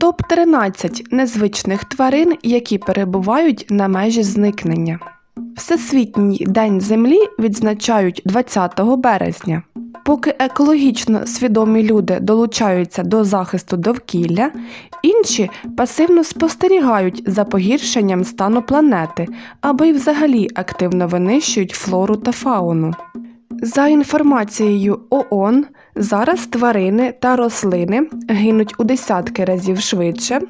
Топ-13 незвичних тварин, які перебувають на межі зникнення. Всесвітній день Землі відзначають 20 березня. Поки екологічно свідомі люди долучаються до захисту довкілля, інші пасивно спостерігають за погіршенням стану планети або й взагалі активно винищують флору та фауну. За інформацією ООН, зараз тварини та рослини гинуть у десятки разів швидше,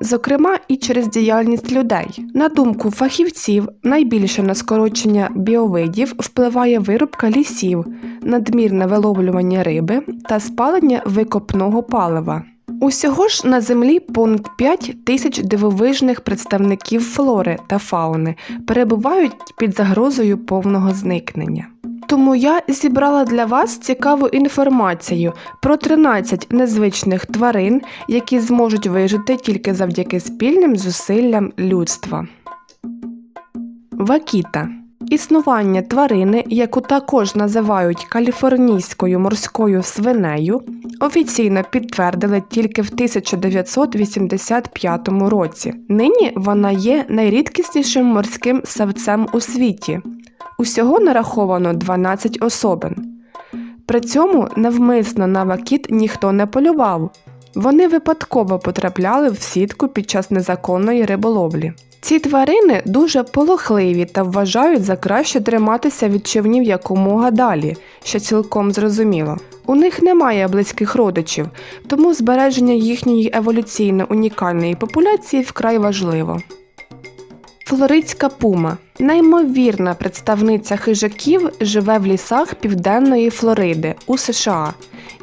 зокрема і через діяльність людей. На думку фахівців, найбільше на скорочення біовидів впливає вирубка лісів, надмірне виловлювання риби та спалення викопного палива. Усього ж на землі понад 5 тисяч дивовижних представників флори та фауни перебувають під загрозою повного зникнення. Тому я зібрала для вас цікаву інформацію про 13 незвичних тварин, які зможуть вижити тільки завдяки спільним зусиллям людства. Вакіта Існування тварини, яку також називають каліфорнійською морською свинею, офіційно підтвердили тільки в 1985 році. Нині вона є найрідкіснішим морським савцем у світі. Усього нараховано 12 особин. При цьому навмисно на вакіт ніхто не полював. Вони випадково потрапляли в сітку під час незаконної риболовлі. Ці тварини дуже полохливі та вважають за краще триматися від човнів якомога далі, що цілком зрозуміло. У них немає близьких родичів, тому збереження їхньої еволюційно унікальної популяції вкрай важливо. Флоридська пума неймовірна представниця хижаків живе в лісах Південної Флориди у США.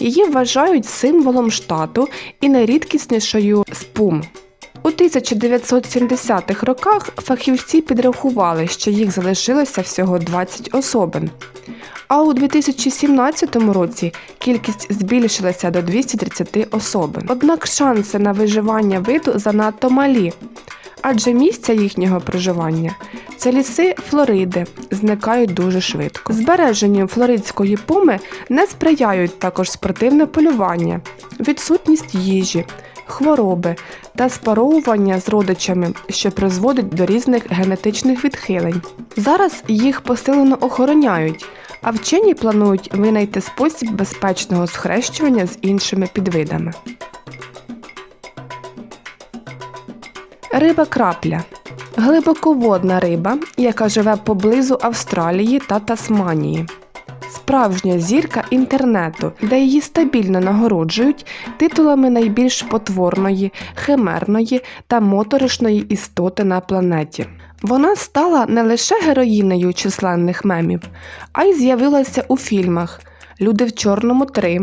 Її вважають символом штату і найрідкіснішою з пум. У 1970-х роках фахівці підрахували, що їх залишилося всього 20 особин. А у 2017 році кількість збільшилася до 230 особин. Однак шанси на виживання виду занадто малі, адже місця їхнього проживання це ліси Флориди, зникають дуже швидко. Збереженню флоридської пуми не сприяють також спортивне полювання, відсутність їжі, хвороби та спаровування з родичами, що призводить до різних генетичних відхилень. Зараз їх посилено охороняють, а вчені планують винайти спосіб безпечного схрещування з іншими підвидами. Риба крапля глибоководна риба, яка живе поблизу Австралії та Тасманії. Справжня зірка інтернету, де її стабільно нагороджують титулами найбільш потворної, химерної та моторошної істоти на планеті. Вона стала не лише героїнею численних мемів, а й з'явилася у фільмах Люди в Чорному 3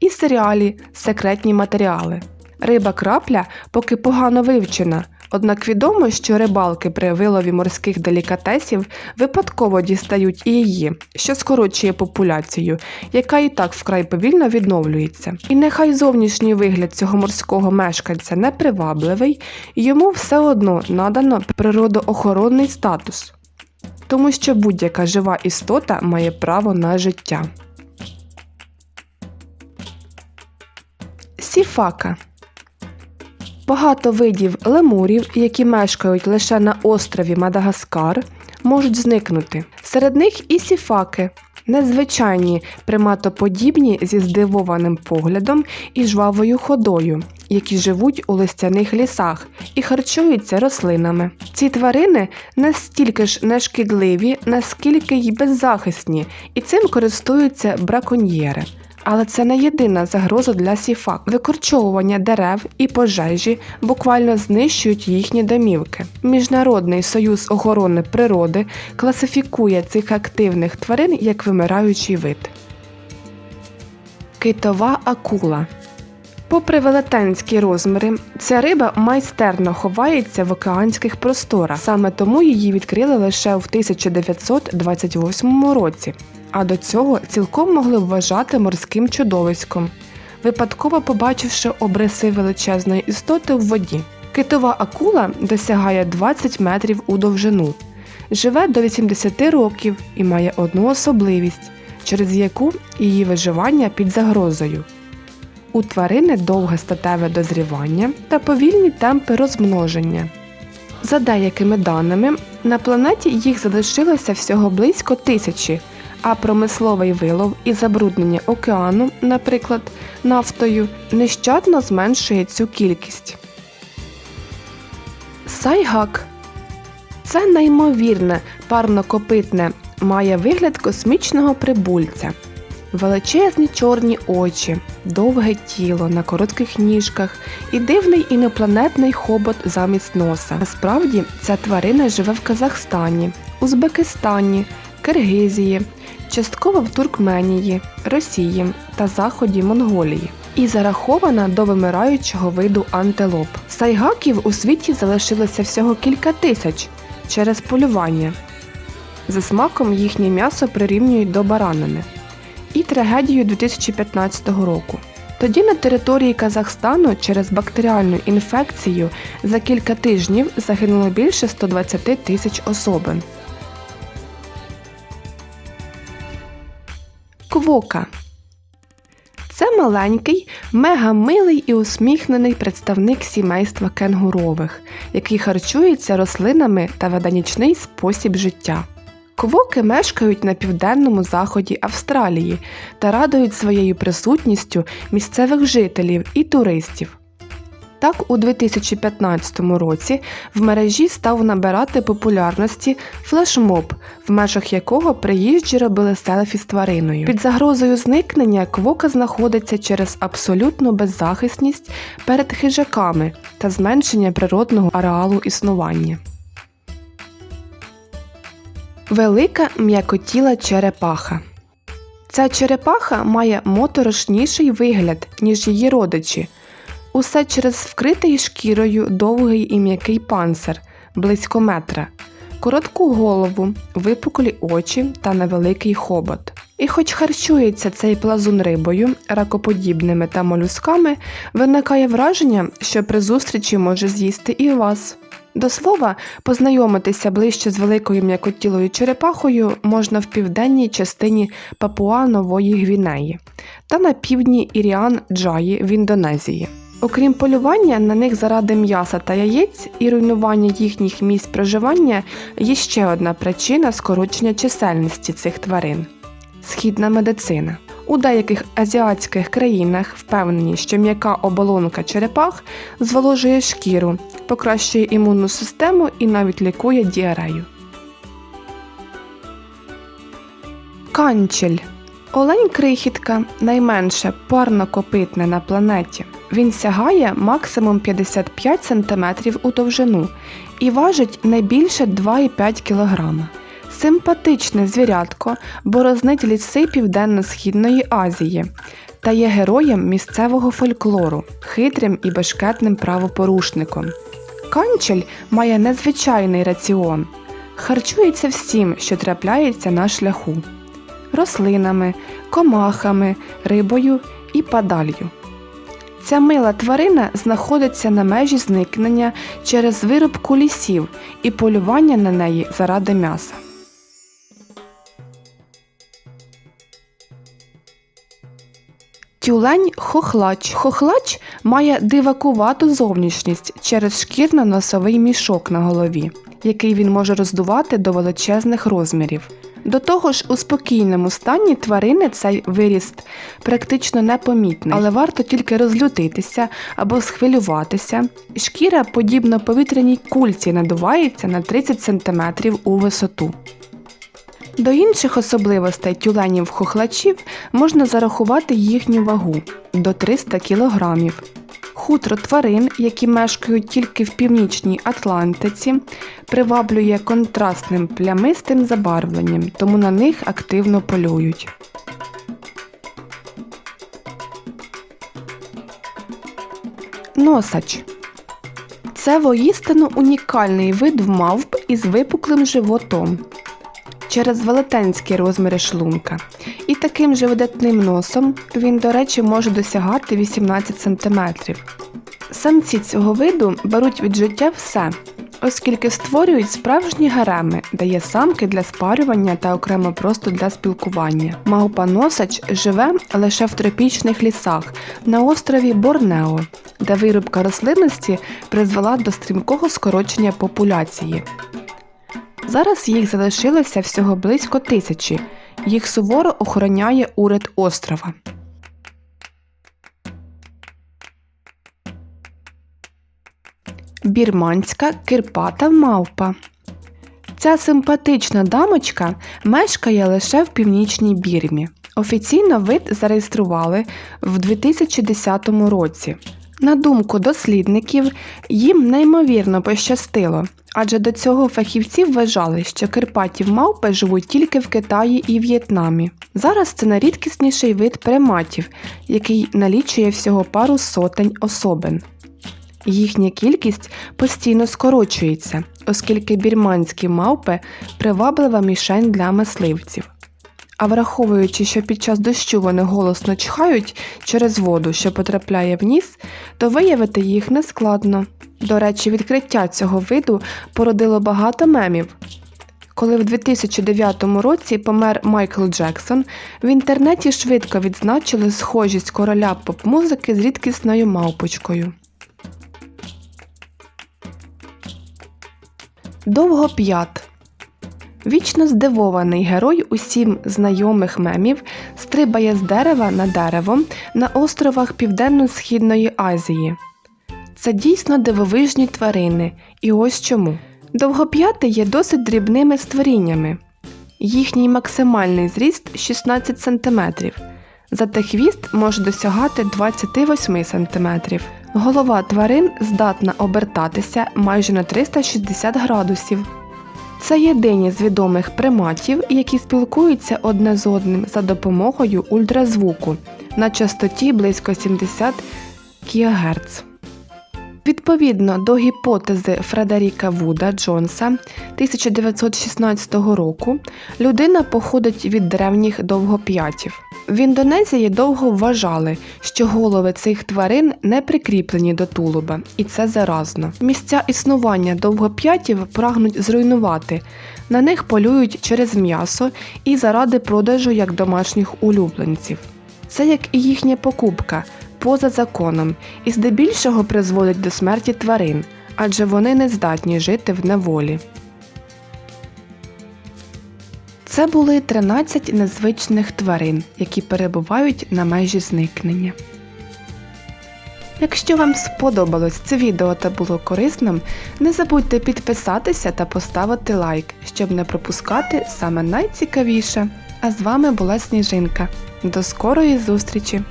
і серіалі Секретні матеріали. Риба крапля поки погано вивчена, однак відомо, що рибалки при вилові морських делікатесів випадково дістають і її, що скорочує популяцію, яка і так вкрай повільно відновлюється. І нехай зовнішній вигляд цього морського мешканця непривабливий, йому все одно надано природоохоронний статус, тому що будь-яка жива істота має право на життя. Сіфака Багато видів лемурів, які мешкають лише на острові Мадагаскар, можуть зникнути. Серед них і сіфаки, незвичайні приматоподібні зі здивованим поглядом і жвавою ходою, які живуть у листяних лісах і харчуються рослинами. Ці тварини настільки ж нешкідливі, наскільки й беззахисні, і цим користуються браконьєри. Але це не єдина загроза для сіфак. Викорчовування дерев і пожежі буквально знищують їхні домівки. Міжнародний союз охорони природи класифікує цих активних тварин як вимираючий вид. Китова акула Попри велетенські розміри, ця риба майстерно ховається в океанських просторах. Саме тому її відкрили лише в 1928 році, а до цього цілком могли вважати морським чудовиськом, випадково побачивши обриси величезної істоти в воді. Китова акула досягає 20 метрів у довжину, живе до 80 років і має одну особливість, через яку її виживання під загрозою. У тварини довге статеве дозрівання та повільні темпи розмноження. За деякими даними, на планеті їх залишилося всього близько тисячі, а промисловий вилов і забруднення океану, наприклад, нафтою, нещадно зменшує цю кількість. Сайгак це неймовірне парнокопитне, має вигляд космічного прибульця. Величезні чорні очі, довге тіло на коротких ніжках і дивний інопланетний хобот замість носа. Насправді ця тварина живе в Казахстані, Узбекистані, Киргизії, частково в Туркменії, Росії та заході Монголії і зарахована до вимираючого виду антилоп. Сайгаків у світі залишилося всього кілька тисяч через полювання. За смаком їхнє м'ясо прирівнюють до баранини. І трагедію 2015 року. Тоді на території Казахстану через бактеріальну інфекцію за кілька тижнів загинуло більше 120 тисяч особин. Квока це маленький, мегамилий і усміхнений представник сімейства кенгурових, який харчується рослинами та веде нічний спосіб життя. Квоки мешкають на південному заході Австралії та радують своєю присутністю місцевих жителів і туристів. Так, у 2015 році в мережі став набирати популярності флешмоб, в межах якого приїжджі робили селфі з твариною. Під загрозою зникнення квока знаходиться через абсолютну беззахисність перед хижаками та зменшення природного ареалу існування. Велика м'якотіла черепаха. Ця черепаха має моторошніший вигляд, ніж її родичі. Усе через вкритий шкірою довгий і м'який панцир близько метра, коротку голову, випуклі очі та невеликий хобот. І хоч харчується цей плазун рибою, ракоподібними та молюсками, виникає враження, що при зустрічі може з'їсти і вас. До слова, познайомитися ближче з великою м'якотілою черепахою можна в південній частині Папуа Нової Гвінеї та на півдні Іріан Джаї в Індонезії. Окрім полювання на них заради м'яса та яєць і руйнування їхніх місць проживання є ще одна причина скорочення чисельності цих тварин східна медицина. У деяких азіатських країнах впевнені, що м'яка оболонка черепах зволожує шкіру, покращує імунну систему і навіть лікує діарею. Канчель Олень крихітка найменше парнокопитне на планеті. Він сягає максимум 55 см у довжину і важить не більше 2,5 кг. Симпатичне звірятко борознить ліси Південно-Східної Азії та є героєм місцевого фольклору, хитрим і бешкетним правопорушником. Канчель має незвичайний раціон, харчується всім, що трапляється на шляху рослинами, комахами, рибою і падалью. Ця мила тварина знаходиться на межі зникнення через вирубку лісів і полювання на неї заради м'яса. Тюлень хохлач. Хохлач має дивакувату зовнішність через шкірно-носовий мішок на голові, який він може роздувати до величезних розмірів. До того ж, у спокійному стані тварини цей виріст практично непомітний, але варто тільки розлютитися або схвилюватися. Шкіра, подібно повітряній кульці, надувається на 30 см у висоту. До інших особливостей тюленів хохлачів можна зарахувати їхню вагу до 300 кг. Хутро тварин, які мешкають тільки в північній Атлантиці, приваблює контрастним плямистим забарвленням, тому на них активно полюють. Носач це воїстину унікальний вид мавп із випуклим животом через велетенські розміри шлунка. І таким же видатним носом він, до речі, може досягати 18 см. Самці цього виду беруть від життя все оскільки створюють справжні гареми, де є самки для спарювання та окремо просто для спілкування. Мавпа-носач живе лише в тропічних лісах на острові Борнео, де вирубка рослинності призвела до стрімкого скорочення популяції. Зараз їх залишилося всього близько тисячі. Їх суворо охороняє уряд острова. Бірманська кирпата мавпа. Ця симпатична дамочка мешкає лише в північній Бірмі. Офіційно вид зареєстрували в 2010 році. На думку дослідників, їм неймовірно пощастило, адже до цього фахівці вважали, що кирпатів мавпи живуть тільки в Китаї і В'єтнамі. Зараз це найрідкісніший вид приматів, який налічує всього пару сотень особин. Їхня кількість постійно скорочується, оскільки бірманські мавпи приваблива мішень для мисливців. А враховуючи, що під час дощу вони голосно чхають через воду, що потрапляє в ніс, то виявити їх нескладно. До речі, відкриття цього виду породило багато мемів. Коли в 2009 році помер Майкл Джексон, в інтернеті швидко відзначили схожість короля поп-музики з рідкісною мавпочкою. Довгоп'ят. Вічно здивований герой усім знайомих мемів стрибає з дерева на дерево на островах Південно-Східної Азії. Це дійсно дивовижні тварини, і ось чому. Довгоп'яти є досить дрібними створіннями. Їхній максимальний зріст 16 см, зате хвіст може досягати 28 см. Голова тварин здатна обертатися майже на 360 градусів. Це єдині з відомих приматів, які спілкуються одне з одним за допомогою ультразвуку на частоті близько 70 кГц. Відповідно до гіпотези Фредеріка Вуда Джонса 1916 року, людина походить від древніх довгоп'ятів. В Індонезії довго вважали, що голови цих тварин не прикріплені до тулуба, і це заразно. Місця існування довгоп'ятів прагнуть зруйнувати. На них полюють через м'ясо і заради продажу як домашніх улюбленців. Це як і їхня покупка поза законом і здебільшого призводить до смерті тварин, адже вони не здатні жити в неволі. Це були 13 незвичних тварин, які перебувають на межі зникнення. Якщо вам сподобалось це відео та було корисним, не забудьте підписатися та поставити лайк, щоб не пропускати саме найцікавіше. А з вами була Сніжинка. До скорої зустрічі!